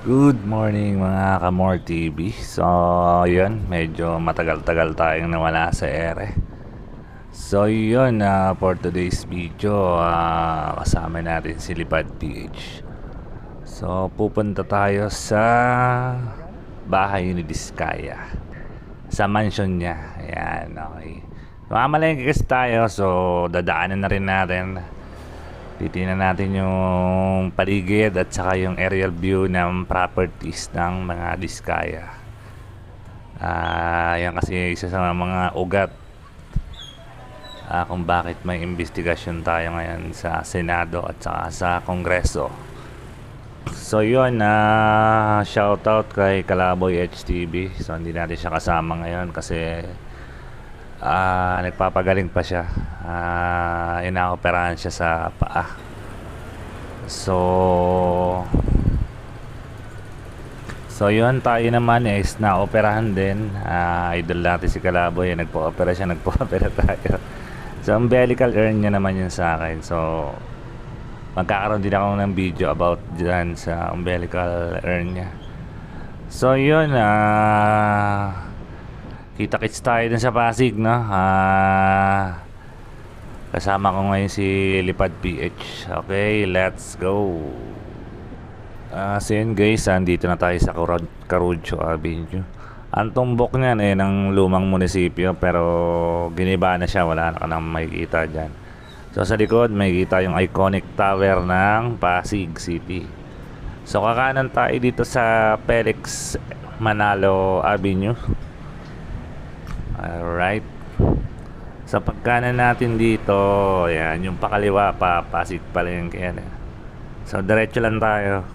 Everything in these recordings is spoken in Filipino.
Good morning mga Kamor TV. So, yun, medyo matagal-tagal tayong nawala sa ere. So, yun, ah, for today's video, ah, kasama natin si Lipad PH. So, pupunta tayo sa bahay ni Diskaya. Sa mansion niya. Ayan, okay. Mamalengke kasi tayo, so dadaanan na rin natin. Titingnan natin yung paligid at saka yung aerial view ng properties ng mga Diskaya. Ah, yan kasi isa sa mga ugat ah, kung bakit may investigasyon tayo ngayon sa Senado at saka sa Kongreso. So yun, na shoutout kay Kalaboy HTV. So hindi natin siya kasama ngayon kasi ah nagpapagaling pa siya. Ah, inaoperahan siya sa paa. So So yun, tayo naman is naoperahan din. Ah, idol natin si Kalaboy, nagpo-opera siya, nagpo-opera tayo. So umbilical earn niya naman yun sa akin. So magkakaroon din ako ng video about dyan sa umbilical earn niya. So yun, ah kita-kits tayo dun sa Pasig, no? Ah kasama ko ngayon si Lipad PH. Okay, let's go. Ah, so yun guys, andito na tayo sa Carucho Avenue. Ang tumbok niyan eh ng lumang munisipyo pero giniba na siya, wala na ka nang makikita dyan. So sa likod may kita yung iconic tower ng Pasig City. So kakanan tayo dito sa Felix Manalo Avenue. Alright. Sa pagkanan natin dito, yan, yung pakaliwa pa, Pasig pala yung kaya. So diretso lang tayo.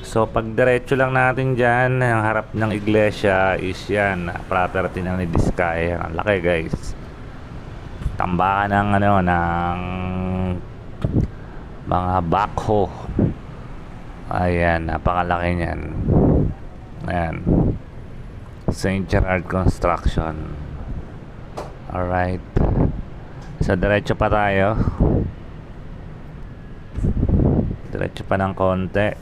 So pag diretso lang natin dyan, ang harap ng iglesia is yan, property ng ni Diskaya. Ang laki guys. Tambakan ng ano, ng mga backhoe. Ayan, napakalaki niyan. Ayan. St. Gerard Construction. Alright. So, diretso pa tayo. Diretso pa ng konti.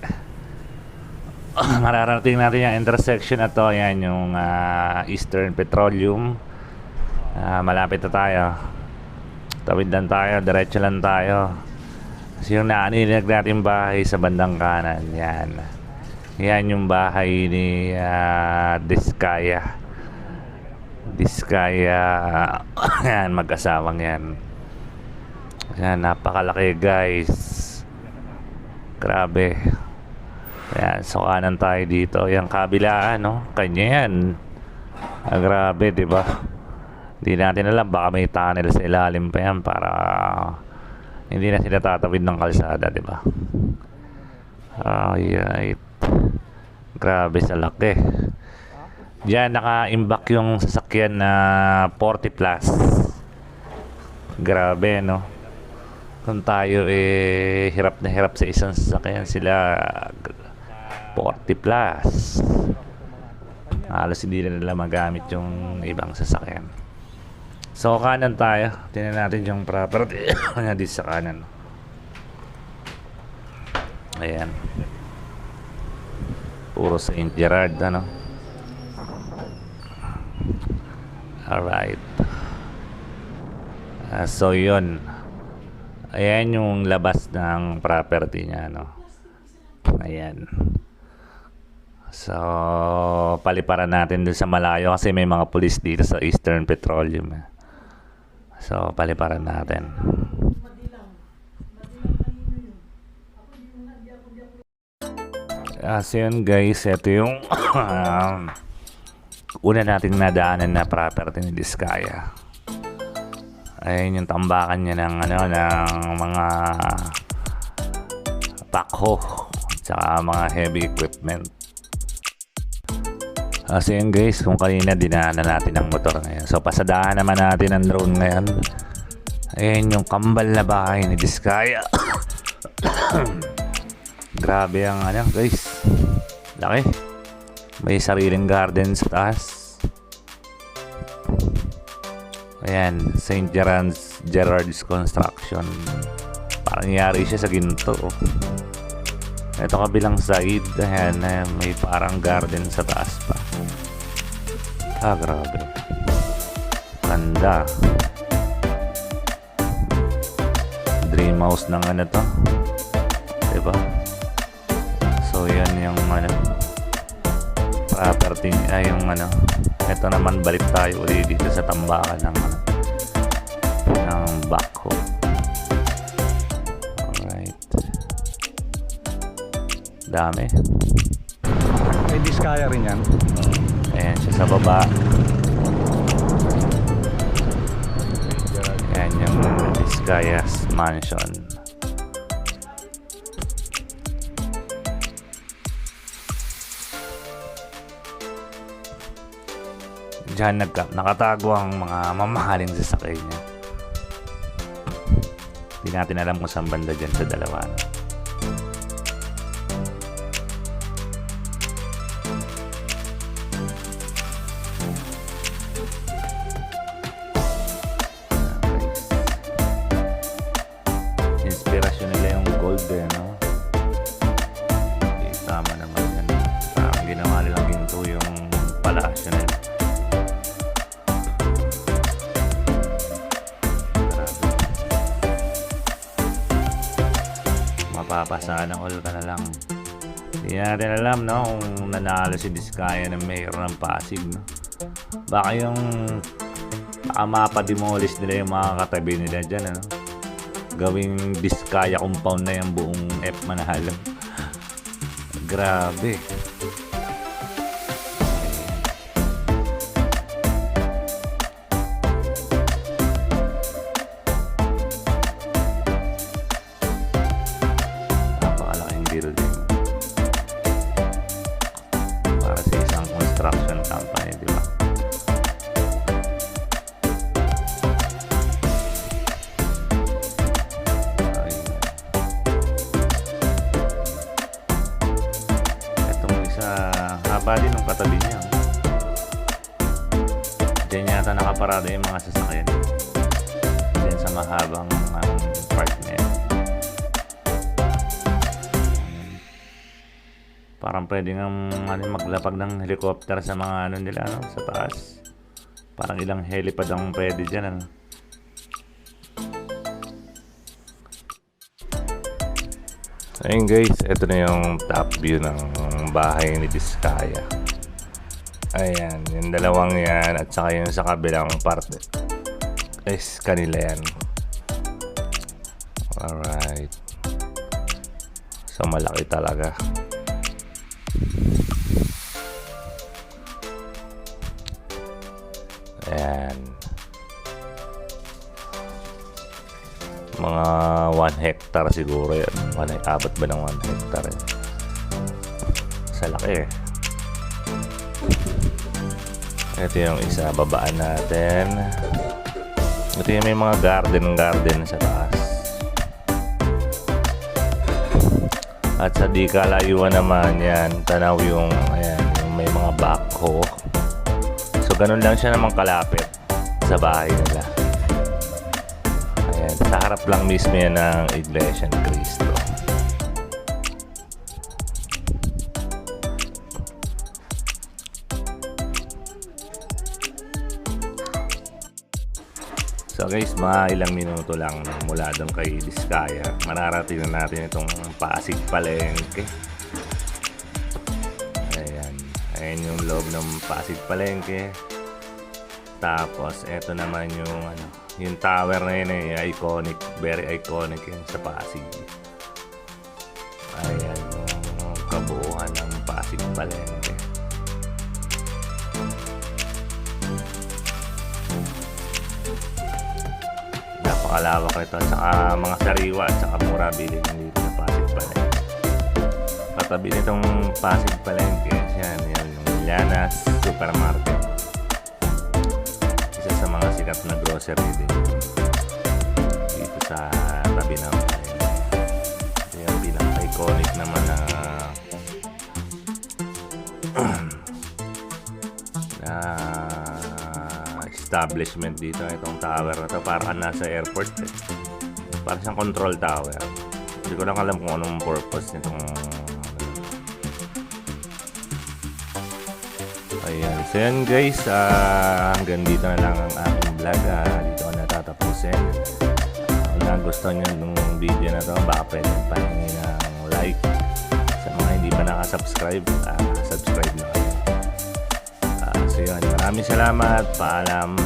Mararating natin yung intersection na to. Yan yung ah, Eastern Petroleum. Ah, malapit na tayo. Tawid lang tayo. Diretso lang tayo. Kasi yung naanilag natin bahay sa bandang kanan. Yan. Yan yung bahay ni ah, Diskaya. Diskaya. yan, mag-asawang yan. Yan, napakalaki guys. Grabe. Yan, so kanan tayo dito. Yung kabilaan, no? Kanya yan. Ah, grabe, di ba? Hindi natin alam, baka may tunnel sa ilalim pa yan para hindi na sila tatawid ng kalsada, di ba? Ay, Grabe sa laki. Diyan naka-imbak yung sasakyan na 40 plus. Grabe, no? Kung tayo eh hirap na hirap sa isang sasakyan sila 40 plus. Halos hindi na nila magamit yung ibang sasakyan. So kanan tayo. Tingnan natin yung property na dito sa kanan. Ayan. Puro St. Gerard, ano? Alright. Ah, so, yun. Ayan yung labas ng property niya, no? Ayan. So, paliparan natin dun sa malayo kasi may mga pulis dito sa Eastern Petroleum. eh. So, paliparan natin. Ah, so yun guys, ito yung um, una nating nadaanan na property ni Diskaya. Ayun yung tambakan niya ng ano ng mga backhoe tsaka mga heavy equipment. So yun guys, kung kanina dinaanan natin ang motor ngayon. So pasadahan naman natin ang drone ngayon. Ayun yung kambal na bahay ni Diskaya. Grabe ang ano guys. Laki. May sariling garden sa taas. Ayan, St. Gerard's, Gerard's Construction. Parang yari siya sa ginto. oh. Ito kabilang side, ayan, eh, may parang garden sa taas pa. Ah, grabe. Ganda. Dream house ng ano to. Diba? So, yan yung ano, property, ay yung ano, ito naman balik tayo ulit dito sa tambakan ng ano, ng backhoe. Alright. Dami. May diskaya rin yan. Ayan siya sa baba. Ayan yung Vizcayas Mansion. Diyan nagka, nakatago ang mga mamahaling sasakay niya. Hindi natin alam kung saan banda dyan sa dalawa. Inspirasyon nila yung gold eh, no? Eh, tama naman yan. Parang ginawa nilang ginto yung palasyo nila. Mapapasana all ka na lang. Hindi natin alam, no? Kung nanalo si Diskaya ng mayor ng Pasig, no? Baka yung baka mapademolish nila yung mga katabi nila dyan, ano? Gawing Diskaya compound na yung buong F Manahalang. Grabe. Haba din ng katabi niya. Diyan yata nakaparada yung mga sasakyan. Diyan sa mahabang um, park na. Parang pwede nga ano, maglapag ng helicopter sa mga ano nila, ano, sa taas. Parang ilang helipad ang pwede dyan, ano. Ayun guys, ito na yung top view ng bahay ni Diskaya. Ayan, yung dalawang yan at saka yung sa kabilang parte is kanila yan. Alright. So malaki talaga. Ayan. Mga 1 hectare siguro yan. One, abot ba ng 1 hectare? yan? Sa laki eh. Ito yung isa, babaan natin. Ito yung may mga garden-garden sa taas. At sa di kalayuan naman yan, tanaw yung, ayan, yung may mga backhoe. So, ganun lang siya naman kalapit sa bahay nila. Ayan, sa harap lang mismo yan ng Iglesia ni Cristo. So guys, mga ilang minuto lang mula doon kay Diskaya. Mararating na natin itong Pasig Palengke. Ayan. Ayan yung loob ng Pasig Palengke. Tapos, eto naman yung ano, yung tower na yun eh, iconic, very iconic yun sa Pasig. Ayan yung kabuuan ng Pasig Palengke. Napakalawak nito at saka mga sariwa at saka mura bilhin dito sa Pasig Palengke. Katabi nitong Pasig Palengke, yan, yan yung Llanas Supermarket. Isa sa mga sikat na grocery din dito sa tabi ng yung pinaka-iconic naman na na establishment dito. Itong tower na to. Parang nasa airport eh. Parang siyang control tower. Hindi ko lang alam kung anong purpose nitong ano. Ayan. So yan guys, uh, hanggang dito na lang ang aking vlog. Uh, dito ko natatapusin. Kung nagustuhan nyo ng video na to, baka pwede pahingin ng like. Sa mga hindi pa nakasubscribe, uh, subscribe na kayo. Yun, maraming salamat. Paalam.